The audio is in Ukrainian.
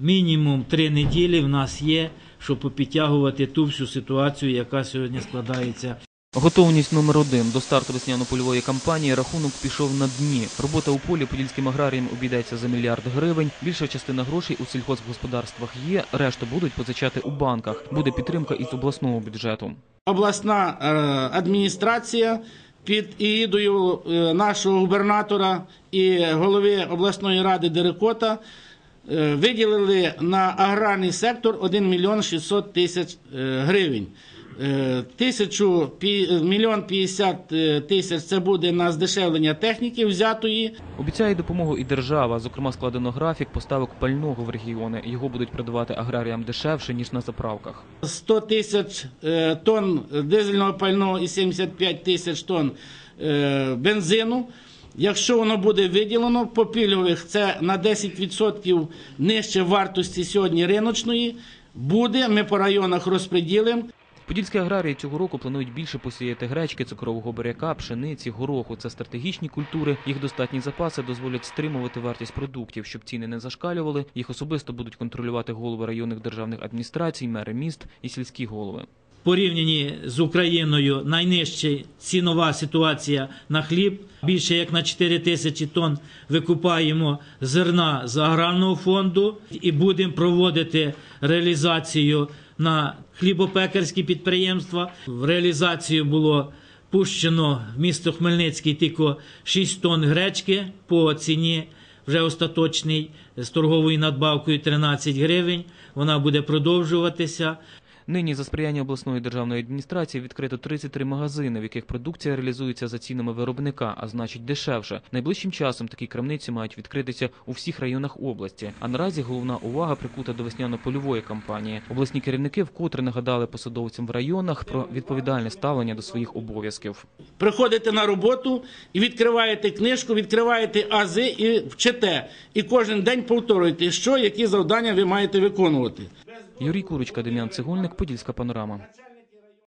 мінімум три неділі в нас є, щоб підтягувати ту всю ситуацію, яка сьогодні складається. Готовність номер один до старту весняно-польової кампанії рахунок пішов на дні. Робота у полі подільським аграріям обійдеться за мільярд гривень. Більша частина грошей у сільхозгосподарствах є, решту будуть позичати у банках. Буде підтримка із обласного бюджету. обласна е, адміністрація під ігідою е, нашого губернатора і голови обласної ради Дерекота виділили на аграрний сектор 1 мільйон 600 тисяч е, гривень. Е, Тисячу мільйон 50 е, тисяч це буде на здешевлення техніки взятої. Обіцяє допомогу і держава. Зокрема, складено графік поставок пального в регіони. Його будуть продавати аграріям дешевше ніж на заправках. 100 тисяч е, тонн дизельного пального і 75 тисяч тонн е, бензину. Якщо воно буде виділено по пільгових, це на 10% нижче вартості сьогодні риночної. Буде, ми по районах розподілимо. Подільські аграрії цього року планують більше посіяти гречки, цукрового буряка, пшениці, гороху. Це стратегічні культури. Їх достатні запаси дозволять стримувати вартість продуктів, щоб ціни не зашкалювали. Їх особисто будуть контролювати голови районних державних адміністрацій, мери міст і сільські голови. Порівняні з Україною найнижча цінова ситуація на хліб. Більше як на 4 тисячі тонн викупаємо зерна з аграрного фонду і будемо проводити реалізацію на хлібопекарські підприємства. В реалізацію було пущено в місто Хмельницький тільки 6 тонн гречки по ціні вже остаточній з торговою надбавкою 13 гривень. Вона буде продовжуватися. Нині за сприяння обласної державної адміністрації відкрито 33 магазини, в яких продукція реалізується за цінами виробника, а значить дешевше. Найближчим часом такі крамниці мають відкритися у всіх районах області. А наразі головна увага прикута до весняно-польової кампанії. Обласні керівники вкотре нагадали посадовцям в районах про відповідальне ставлення до своїх обов'язків. Приходите на роботу і відкриваєте книжку, відкриваєте ази і вчите. І кожен день повторюєте, що, які завдання ви маєте виконувати. Юрій Курочка, Дем'ян Цегольник, Подільська панорама.